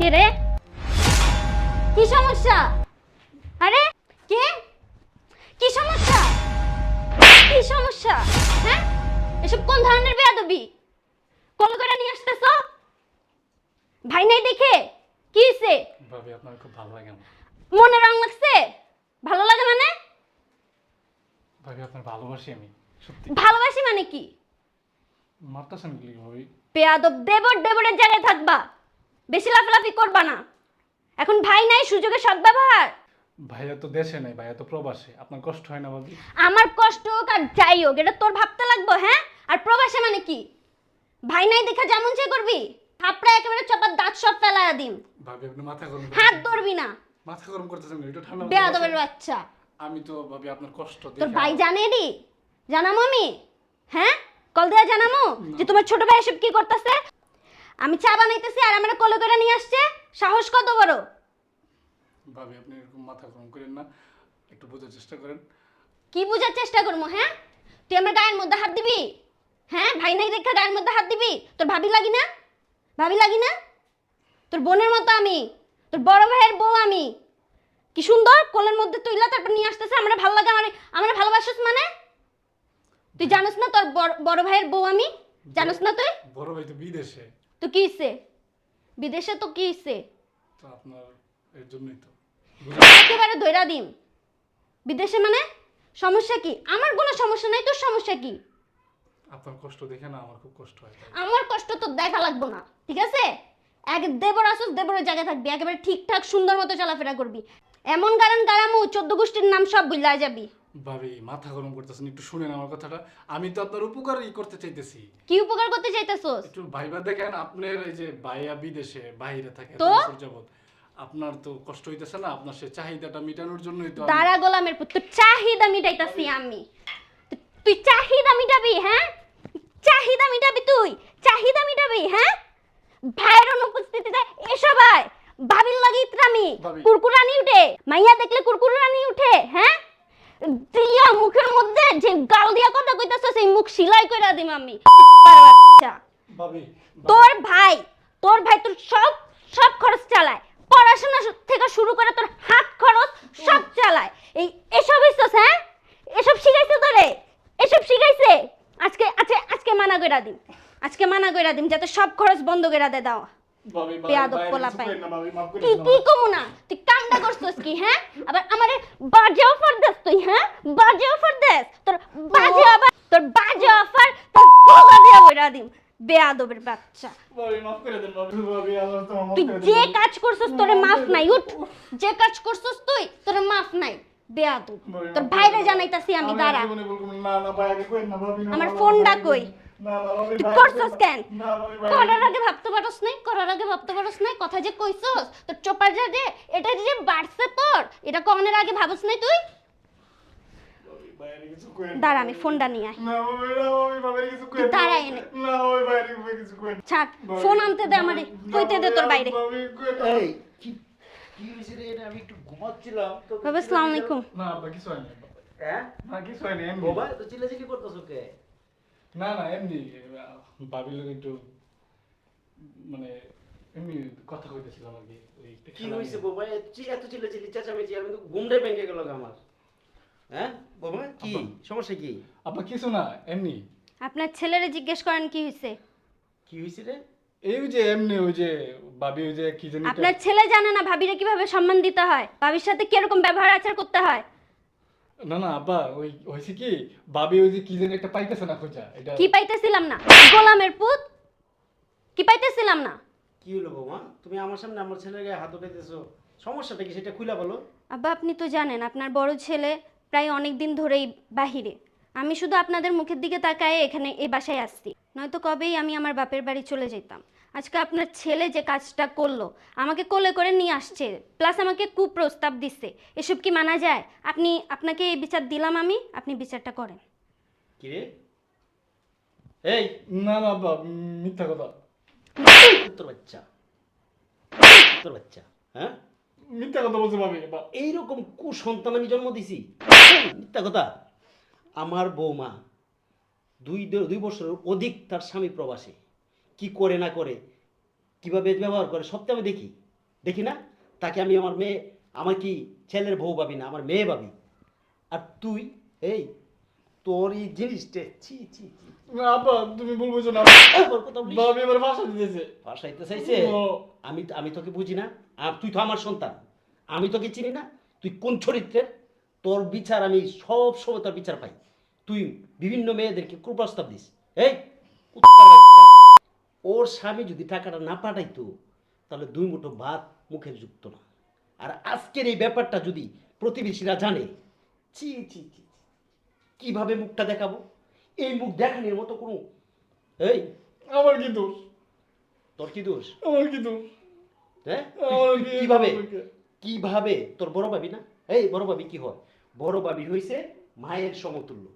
কে রে? কি সমস্যা? আরে কে? কি সমস্যা? কি সমস্যা? হ্যাঁ? এসব কোন ধরনের বেয়াদবি? কল করে নিয়ে আসতেছ? ভাই নাই দেখে? কি হইছে? ভাবি আপনার খুব ভালো লাগে আমার। মনে রং লাগছে? ভালো লাগে মানে? ভাবি আপনার ভালোবাসি আমি সত্যি। ভালোবাসি মানে কি? মারতেছেন কি ভাবি? পেয়াদব দেবর দেবরের জায়গায় থাকবা। বেশি লাফালাফি করবা না। এখন ভাই নাই সুযোগের সদ্ব্যবহার ভাইয়া তো দেশে নেই ভাইয়া তো প্রবাসে। আপনার কষ্ট হয় না ভাবি? আমার কষ্ট হোক আর যাই হোক এটা তোর ভাবতে লাগবো হ্যাঁ? আর প্রবাসে মানে কি? ভাই নাই দেখা যেমন সে করবি থাপড়া একেবারে চপার দাঁত সব ফেলায়া দিম। ভাবি আপনি মাথা গরম হাত ধরবি না। মাথা গরম করতেছেন কেন? একটু ঠান্ডা মাথায় বেয়াদবের বসেন। বাচ্চা। আমি তো ভাবি আপনার কষ্ট তোর দেখে ভাই জানে রে জানামো আমি? হ্যাঁ? কল দেয়া জানামো? যে তোমার ছোট ভাই এসব কি করতেছে? আমি চা বানাইতেছি আর আমার কোলে করে নিয়ে আসছে। সাহস কত বড়? ভাবি আপনি এরকম মাথা গরম করেন না। একটু বোঝার চেষ্টা করেন। কি বোঝার চেষ্টা করব হ্যাঁ? তুই আমার গায়ের মধ্যে হাত দিবি? হ্যাঁ? ভাই নাই দেখা গায়ের মধ্যে হাত দিবি? তোর ভাবি লাগি না? ভাবি লাগি না? তোর বোনের মতো আমি। তোর বড় ভাইয়ের বউ আমি। কি সুন্দর? কোলের মধ্যে তুইলা তারপর নিয়ে আসতেছে। আমরা ভালো লাগে আমার আমার ভালোবাসিস মানে? তুই জানিস না তোর বড়- বড় ভাইয়ের বউ আমি? জানিস না তুই? বড় ভাই তো বিদেশে। তো কি হইছে? বিদেশে তো কি হইছে? তো আপনার এর জন্যই তো। একেবারে দৈরা দিম। বিদেশে মানে? সমস্যা কি? আমার কোনো সমস্যা নাই তোর সমস্যা কি? আপনার কষ্ট দেখে না আমার খুব কষ্ট হয়। আমার কষ্ট তো দেখা লাগবো না ঠিক আছে? এক দেবর আসুস দেবরের জায়গায় থাকবি একেবারে ঠিকঠাক সুন্দর মতো চলাফেরা করবি। এমন গারান গারামু চোদ্দ গোষ্ঠীর নাম সব বুঝলা যাবি। ভাবি মাথা গরম করতেছেন একটু শুনেন আমার কথাটা। আমি তো আপনার উপকারই করতে চাইতেছি। কি উপকার করতে চাইতেছোস? একটু ভাইবা দেখেন আপনার এই যে ভাইয়া বিদেশে বাইরে থাকে তো? যাবত আপনার তো কষ্ট হইতেছে না আপনার সে চাহিদাটা মেটানোর জন্যই তো দাঁড়া গোলামের পুত্র চাহিদা মিটাইতাছি আমি। তুই চাহিদা মিটাবি হ্যাঁ? চাহিদা মিটাবি তুই চাহিদা মিটাবি হ্যাঁ? ভাইয়ের অনুপস্থিতিতে এসো ভাই। ভাবির লাগি ইত্রামি। কুরকুরানি উঠে? মাইয়া দেখলে কুরকুরানি উঠে হ্যাঁ? দিয়া মুখের মধ্যে যে গাল দিয়া কথা কইতাছ সেই মুখ সিলাই কইরা দিম আমি। বাচ্চা। তোর ভাই তোর ভাই তোর সব সব খরচ চালায়। পড়াশোনা থেকে শুরু করে তোর হাত খরচ সব চালায়। এই এসব হইছস হ্যাঁ? এসব শিখাইছে তোরে? এসব শিখাইছে? আজকে আজকে আজকে মানা কইরা দিম। আজকে মানা কইরা দিম যাতে সব খরচ বন্ধ কইরা দে দাও। বেয়াদব বাইরে পোলা মাফ করে কি কমু না? তুই কামটা করছস কি হ্যাঁ? আবার আমারে বাজে অফার দেস তুই হ্যাঁ? বাজে অফার দেস। তোর বাজে অফার তোর বাজে অফার তোর পোকা দিয়া কইরা দিম। বেয়াদবের বাচ্চা। তুই যে কাজ করছস তোরে মাফ নাই উঠ। যে কাজ করছস তুই তোরে মাফ নাই। বেয়াদব। তোর ভাইরে জানাইতাছি আমি দাঁড়া। আমার ফোনটা কই? করছস কেন করার আগে ভাবতে পারস নাই করার আগে ভাবতে পারস নাই কথা যে কইছস তোর চোপার যা যে এটা যে বাড়ছে তোর এটা কনের আগে ভাবস নাই তুই। দাঁড়া আমি ফোনটা নিয়ে না। দাঁড়া এনে। ছাড় ফোন আনতে দে আমারে কইতে দে তোর বাইরে। এই কি কি হয়েছে রে? আমি একটু ঘুমাচ্ছিলাম বাবা আসসালামু আলাইকুম। না আব্বা কিছু হ্যাঁ? না কিছু বাবা তো চিল্লাচিল্লি করতেছো কে? না না এমনি লোক একটু মানে এমনি কথা কইতেছিলাম আর কি কি। বাবা এত চেঁচামেচি আমি তো ঘুমটাই ভেঙে গেল আমার। হ্যাঁ বাবা কি? সমস্যা কি? আব্বা কিছু না এমনি। আপনার ছেলেরে জিজ্ঞেস করেন কি হইছে? কি হয়েছে রে? এই যে এমনি ওই যে ভাবি ওই যে কি জানি আপনার ছেলে জানে না ভাবিরে কীভাবে সম্মান দিতে হয়? ভাবির সাথে কীরকম ব্যবহার আচার করতে হয়? না না আব্বা ওই হয়েছে কি? ভাবি ওই যে কি যেন একটা পাইতেছে না খোঁজা এটা কি পাইতেছিলাম না? গোলামের পুত? কি পাইতেছিলাম না? কি হলো বাবা তুমি আমার সামনে আমার ছেলের গায়ে হাত উঠাইতেছো। সমস্যাটা কি সেটা খুলে বলো। আব্বা আপনি তো জানেন আপনার বড় ছেলে প্রায় অনেক দিন ধরেই বাহিরে। আমি শুধু আপনাদের মুখের দিকে তাকায় এখানে এই বাসায় আসছি। নয়তো কবেই আমি আমার বাপের বাড়ি চলে যেতাম। আজকে আপনার ছেলে যে কাজটা করল আমাকে কোলে করে নিয়ে আসছে প্লাস আমাকে কুপ্রস্তাব দিচ্ছে। এসব কি মানা যায়? আপনি আপনাকে এই বিচার দিলাম আমি আপনি বিচারটা করেন। কি রে এই না না মিথ্যা কথা। তোর বাচ্চা। তোর বাচ্চা হ্যাঁ? মিথ্যা কথা বলছে ভাবি এইরকম কুসন্তান আমি জন্ম দিছি। মিথ্যা কথা। আমার বৌমা দুই দুই বছরের অধিক তার স্বামী প্রবাসী। কি করে না করে কীভাবে ব্যবহার করে সব আমি দেখি। দেখি না? তাকে আমি আমার মেয়ে আমার কি ছেলের বউ ভাবি না আমার মেয়ে ভাবি। আর তুই এই তোর এই জিনিসটা ছি ছি না, তুমি ভুল বুঝো না। আমার ভাষা দিতেছে। বাসাইতে চাইছে। আমি আমি তোকে বুঝি না। আর তুই তো আমার সন্তান। আমি তোকে চিনি না। তুই কোন চরিত্রের? তোর বিচার আমি সব সময় তোর বিচার পাই। তুই বিভিন্ন মেয়েদেরকে কুপ্রস্তাব দিস। এই ওর স্বামী যদি টাকাটা না পাঠাইতো তাহলে দুই মুঠো ভাত মুখে যুক্ত না। আর আজকের এই ব্যাপারটা যদি প্রতিবেশীরা জানে চি চি চি। কীভাবে মুখটা দেখাবো? এই মুখ দেখানোর মতো কোনো এই আমার কি দোষ? তোর কি দোষ? আমার কি দোষ? হ্যাঁ? কীভাবে কীভাবে তোর বড় ভাবি না? এই বড় ভাবি কি হয়? বড় ভাবি হইছে মায়ের সমতুল্য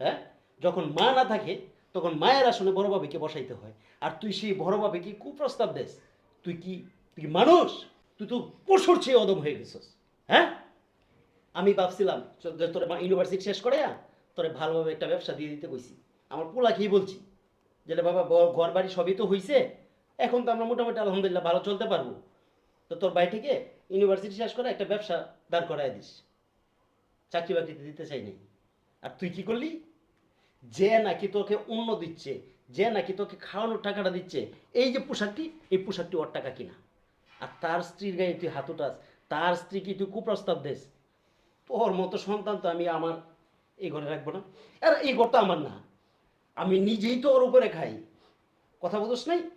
হ্যাঁ? যখন মা না থাকে, তখন মায়ের আসনে বড় ভাবিকে বসাইতে হয়। আর তুই সেই বড় ভাবিকে কুপ্রস্তাব দেস? তুই কি, তুই মানুষ? তুই তো পশুর চেয়ে অদম হয়ে গেছিস হ্যাঁ? আমি ভাবছিলাম তোর ইউনিভার্সিটি শেষ করে তোরে ভালোভাবে একটা ব্যবসা দিয়ে দিতে কইছি। আমার পোলাকেই বলছি? যে বাবা ঘর বাড়ি সবই তো হইছে, এখন তো আমরা মোটামুটি আলহামদুলিল্লাহ ভালো চলতে পারব। তো তোর বাড়ি থেকে ইউনিভার্সিটি শেষ করে একটা ব্যবসা দাঁড় করায় দিস। চাকরি বাকরিতে দিতে চাই আর তুই কি করলি? যে নাকি তোকে অন্য দিচ্ছে, যে নাকি তোকে খাওয়ানোর টাকাটা দিচ্ছে, এই যে পোশাকটি, এই পোশাকটি ওর টাকা কিনা? আর তার স্ত্রীর গায়ে তুই হাত উঠাস, তার স্ত্রীকে তুই কুপ্রস্তাব দেস। তোর মতো সন্তান তো আমি আমার এই ঘরে রাখব না। আর, এই ঘর তো আমার না। আমি নিজেই তো ওর উপরে খাই। কথা বলছ নাই?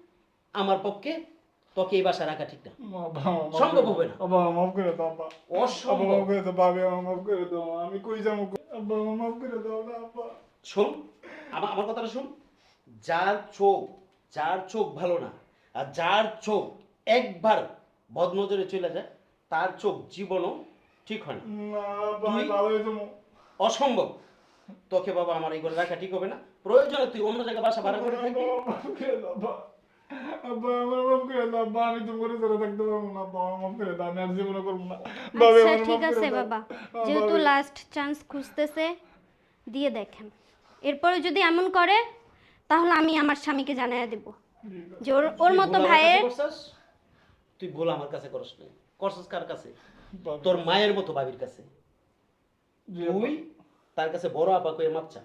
আমার পক্ষে তোকে এই বাসা রাখা ঠিক না। সম্ভব হবে না। আব্বা মাফ করে দাও আব্বা। অসম্ভব। মাফ করে দাও আমার মাফ করে দাও আমি কই যাব আব্বা আমার মাফ করে দাও না আব্বা। শোন আমার আমার কথাটা শোন। যার চোখ যার চোখ ভালো না আর যার চোখ একবার বদনজরে চলে যায় তার চোখ জীবনও ঠিক হয় না। অসম্ভব। তোকে বাবা আমার এই ঘরে রাখা ঠিক হবে না। প্রয়োজনে তুই অন্য জায়গায় বাসা ভাড়া করে থাকবি। আব্বা, মাফ করে দাও আব্বা আব্বা আমার মাফ করে দাও আব্বা আমি তো করে থাকতে পারব না আব্বা আমার মাফ করে দাও আমি আর জীবনে করব না। ভাবি, আচ্ছা ঠিক আছে বাবা। যেহেতু লাস্ট চান্স খুঁজতেছে দিয়ে দেখেন। এরপরে যদি এমন করে তাহলে আমি আমার স্বামীকে জানাই দেব। যে ওর ওর মতো ভাইয়ের তুই ভুল আমার কাছে করস করছস কার কাছে? তোর মায়ের মতো ভাবির কাছে। তুই তার কাছে বড় আপা কয়ে মাপ চা।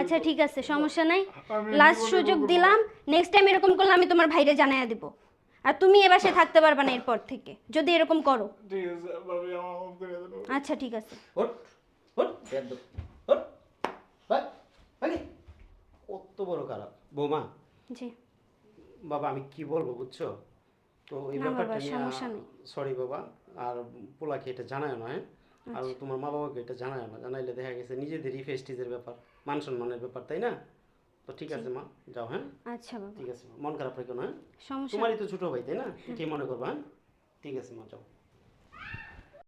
আচ্ছা ঠিক আছে সমস্যা নাই। লাস্ট সুযোগ দিলাম নেক্সট টাইম এরকম করলে আমি তোমার ভাইরে জানাই দিব। আর তুমি এ বাসায় থাকতে পারবে না এরপর থেকে। যদি এরকম করো। আচ্ছা ঠিক আছে। কত বড় খারাপ। বৌমা। জি। বাবা আমি কি বলব বুঝছ? তো এই ব্যাপারটা সমস্যা নেই। সরি বাবা। আর পোলাকে এটা জানায় না হ্যাঁ? আর আচ্ছা। তোমার মা বাবাকে এটা জানায় না। জানাইলে দেখা গেছে নিজেদেরই ফেস্টিজের ব্যাপার মান সম্মানের ব্যাপার তাই না? তো ঠিক আছে মা যাও হ্যাঁ? আচ্ছা বাবা। ঠিক আছে মন খারাপ রেখো না হ্যাঁ? তোমারই তো ছোট ভাই তাই না? ঠিক মনে করবা হ্যাঁ? ঠিক আছে মা যাও।